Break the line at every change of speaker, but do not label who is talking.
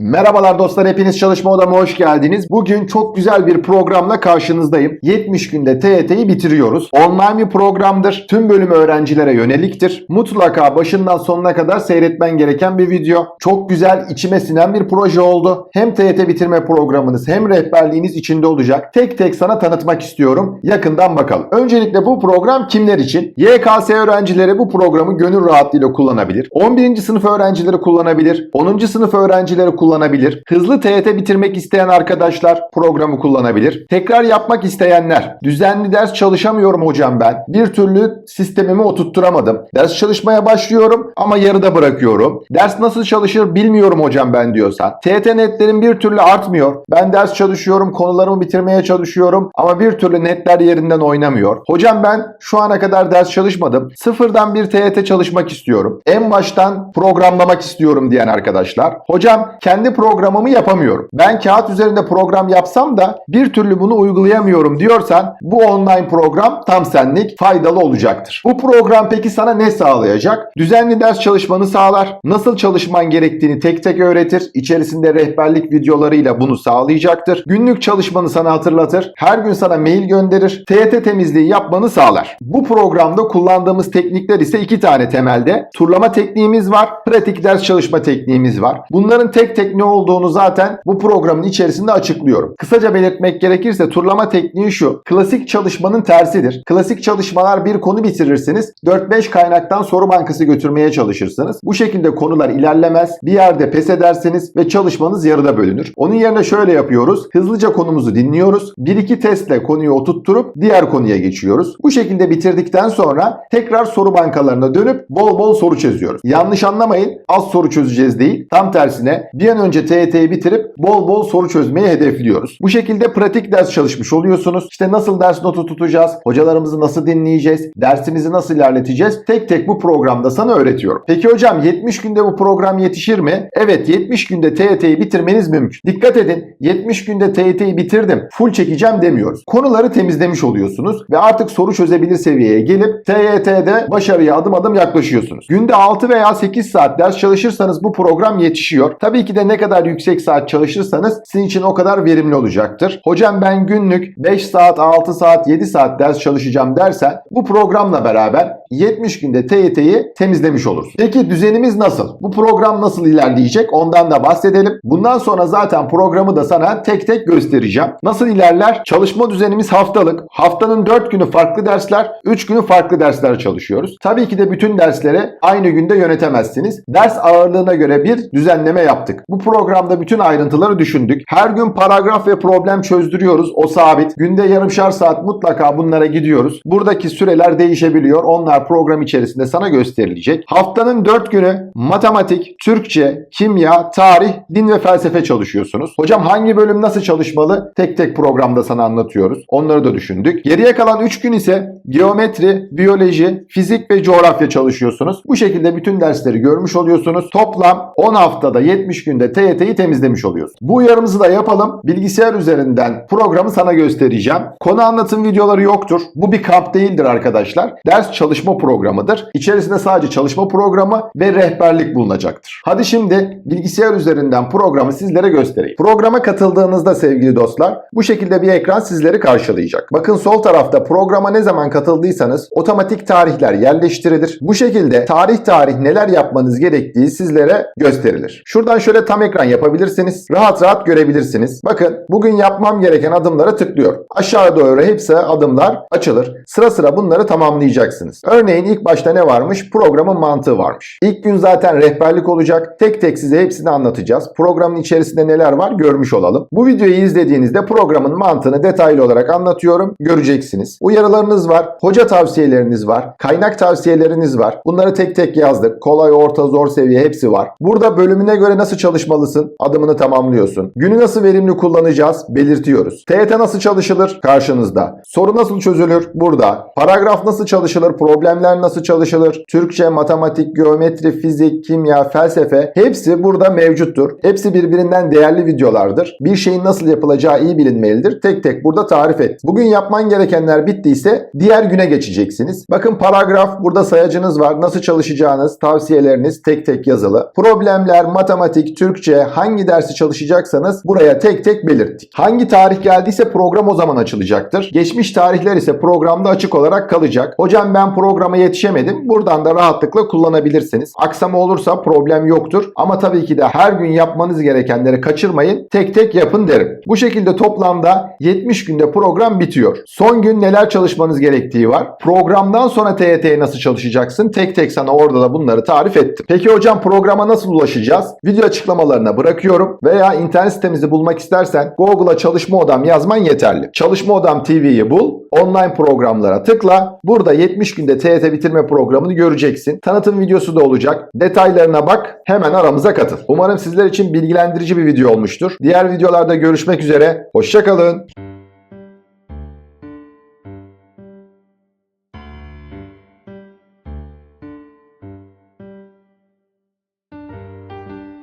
Merhabalar dostlar hepiniz çalışma odama hoş geldiniz. Bugün çok güzel bir programla karşınızdayım. 70 günde TYT'yi bitiriyoruz. Online bir programdır. Tüm bölüm öğrencilere yöneliktir. Mutlaka başından sonuna kadar seyretmen gereken bir video. Çok güzel, içime sinen bir proje oldu. Hem TYT bitirme programınız hem rehberliğiniz içinde olacak. Tek tek sana tanıtmak istiyorum. Yakından bakalım. Öncelikle bu program kimler için? YKS öğrencileri bu programı gönül rahatlığıyla kullanabilir. 11. sınıf öğrencileri kullanabilir. 10. sınıf öğrencileri kullanabilir. Hızlı TYT bitirmek isteyen arkadaşlar programı kullanabilir. Tekrar yapmak isteyenler, düzenli ders çalışamıyorum hocam ben. Bir türlü sistemimi oturtturamadım. Ders çalışmaya başlıyorum ama yarıda bırakıyorum. Ders nasıl çalışır bilmiyorum hocam ben diyorsan. TYT netlerim bir türlü artmıyor. Ben ders çalışıyorum, konularımı bitirmeye çalışıyorum ama bir türlü netler yerinden oynamıyor. Hocam ben şu ana kadar ders çalışmadım. Sıfırdan bir TYT çalışmak istiyorum. En baştan programlamak istiyorum diyen arkadaşlar. Hocam kendi programımı yapamıyorum. Ben kağıt üzerinde program yapsam da bir türlü bunu uygulayamıyorum diyorsan bu online program tam senlik faydalı olacaktır. Bu program peki sana ne sağlayacak? Düzenli ders çalışmanı sağlar. Nasıl çalışman gerektiğini tek tek öğretir. İçerisinde rehberlik videolarıyla bunu sağlayacaktır. Günlük çalışmanı sana hatırlatır. Her gün sana mail gönderir. TYT temizliği yapmanı sağlar. Bu programda kullandığımız teknikler ise iki tane temelde. Turlama tekniğimiz var. Pratik ders çalışma tekniğimiz var. Bunların tek tek ne olduğunu zaten bu programın içerisinde açıklıyorum. Kısaca belirtmek gerekirse turlama tekniği şu. Klasik çalışmanın tersidir. Klasik çalışmalar bir konu bitirirsiniz. 4-5 kaynaktan soru bankası götürmeye çalışırsınız. Bu şekilde konular ilerlemez. Bir yerde pes edersiniz ve çalışmanız yarıda bölünür. Onun yerine şöyle yapıyoruz. Hızlıca konumuzu dinliyoruz. 1-2 testle konuyu oturtturup diğer konuya geçiyoruz. Bu şekilde bitirdikten sonra tekrar soru bankalarına dönüp bol bol soru çözüyoruz. Yanlış anlamayın. Az soru çözeceğiz değil. Tam tersine bir an önce TYT'yi bitirip bol bol soru çözmeyi hedefliyoruz. Bu şekilde pratik ders çalışmış oluyorsunuz. İşte nasıl ders notu tutacağız? Hocalarımızı nasıl dinleyeceğiz? Dersimizi nasıl ilerleteceğiz? Tek tek bu programda sana öğretiyorum. Peki hocam 70 günde bu program yetişir mi? Evet 70 günde TYT'yi bitirmeniz mümkün. Dikkat edin 70 günde TYT'yi bitirdim full çekeceğim demiyoruz. Konuları temizlemiş oluyorsunuz ve artık soru çözebilir seviyeye gelip TYT'de başarıya adım adım yaklaşıyorsunuz. Günde 6 veya 8 saat ders çalışırsanız bu program yetişiyor. Tabii ki de ne kadar yüksek saat çalışırsanız sizin için o kadar verimli olacaktır. Hocam ben günlük 5 saat, 6 saat, 7 saat ders çalışacağım dersen bu programla beraber 70 günde TYT'yi temizlemiş olursun. Peki düzenimiz nasıl? Bu program nasıl ilerleyecek? Ondan da bahsedelim. Bundan sonra zaten programı da sana tek tek göstereceğim. Nasıl ilerler? Çalışma düzenimiz haftalık. Haftanın 4 günü farklı dersler, 3 günü farklı dersler çalışıyoruz. Tabii ki de bütün dersleri aynı günde yönetemezsiniz. Ders ağırlığına göre bir düzenleme yaptık. Bu programda bütün ayrıntıları düşündük. Her gün paragraf ve problem çözdürüyoruz. O sabit. Günde yarımşar saat mutlaka bunlara gidiyoruz. Buradaki süreler değişebiliyor. Onlar program içerisinde sana gösterilecek. Haftanın 4 günü matematik, Türkçe, kimya, tarih, din ve felsefe çalışıyorsunuz. Hocam hangi bölüm nasıl çalışmalı? Tek tek programda sana anlatıyoruz. Onları da düşündük. Geriye kalan 3 gün ise geometri, biyoloji, fizik ve coğrafya çalışıyorsunuz. Bu şekilde bütün dersleri görmüş oluyorsunuz. Toplam 10 haftada 70 günde TYT'yi temizlemiş oluyoruz. Bu uyarımızı da yapalım. Bilgisayar üzerinden programı sana göstereceğim. Konu anlatım videoları yoktur. Bu bir kamp değildir arkadaşlar. Ders çalışma programıdır. İçerisinde sadece çalışma programı ve rehberlik bulunacaktır. Hadi şimdi bilgisayar üzerinden programı sizlere göstereyim. Programa katıldığınızda sevgili dostlar bu şekilde bir ekran sizleri karşılayacak. Bakın sol tarafta programa ne zaman katıldıysanız otomatik tarihler yerleştirilir. Bu şekilde tarih tarih neler yapmanız gerektiği sizlere gösterilir. Şuradan şöyle tam ekran yapabilirsiniz. Rahat rahat görebilirsiniz. Bakın bugün yapmam gereken adımlara tıklıyor. Aşağı doğru hepsi adımlar açılır. Sıra sıra bunları tamamlayacaksınız. Örneğin ilk başta ne varmış? Programın mantığı varmış. İlk gün zaten rehberlik olacak. Tek tek size hepsini anlatacağız. Programın içerisinde neler var görmüş olalım. Bu videoyu izlediğinizde programın mantığını detaylı olarak anlatıyorum. Göreceksiniz. Uyarılarınız var. Hoca tavsiyeleriniz var. Kaynak tavsiyeleriniz var. Bunları tek tek yazdık. Kolay, orta, zor seviye hepsi var. Burada bölümüne göre nasıl çalışmalısın? Adımını tamamlıyorsun. Günü nasıl verimli kullanacağız? Belirtiyoruz. TYT nasıl çalışılır? Karşınızda. Soru nasıl çözülür? Burada. Paragraf nasıl çalışılır? Problemler nasıl çalışılır? Türkçe, matematik, geometri, fizik, kimya, felsefe hepsi burada mevcuttur. Hepsi birbirinden değerli videolardır. Bir şeyin nasıl yapılacağı iyi bilinmelidir. Tek tek burada tarif et. Bugün yapman gerekenler bittiyse diğer güne geçeceksiniz. Bakın paragraf burada sayacınız var. Nasıl çalışacağınız, tavsiyeleriniz tek tek yazılı. Problemler, matematik, Türkçe, hangi dersi çalışacaksanız buraya tek tek belirttik. Hangi tarih geldiyse program o zaman açılacaktır. Geçmiş tarihler ise programda açık olarak kalacak. Hocam ben programa yetişemedim. Buradan da rahatlıkla kullanabilirsiniz. Aksama olursa problem yoktur. Ama tabii ki de her gün yapmanız gerekenleri kaçırmayın. Tek tek yapın derim. Bu şekilde toplamda 70 günde program bitiyor. Son gün neler çalışmanız gerektiği var. Programdan sonra TYT'ye nasıl çalışacaksın? Tek tek sana orada da bunları tarif ettim. Peki hocam programa nasıl ulaşacağız? Video açıklamalarına bırakıyorum veya internet sitemizi bulmak istersen Google'a çalışma odam yazman yeterli. Çalışma odam TV'yi bul, online programlara tıkla. Burada 70 günde TYT bitirme programını göreceksin. Tanıtım videosu da olacak. Detaylarına bak, hemen aramıza katıl. Umarım sizler için bilgilendirici bir video olmuştur. Diğer videolarda görüşmek üzere. Hoşçakalın.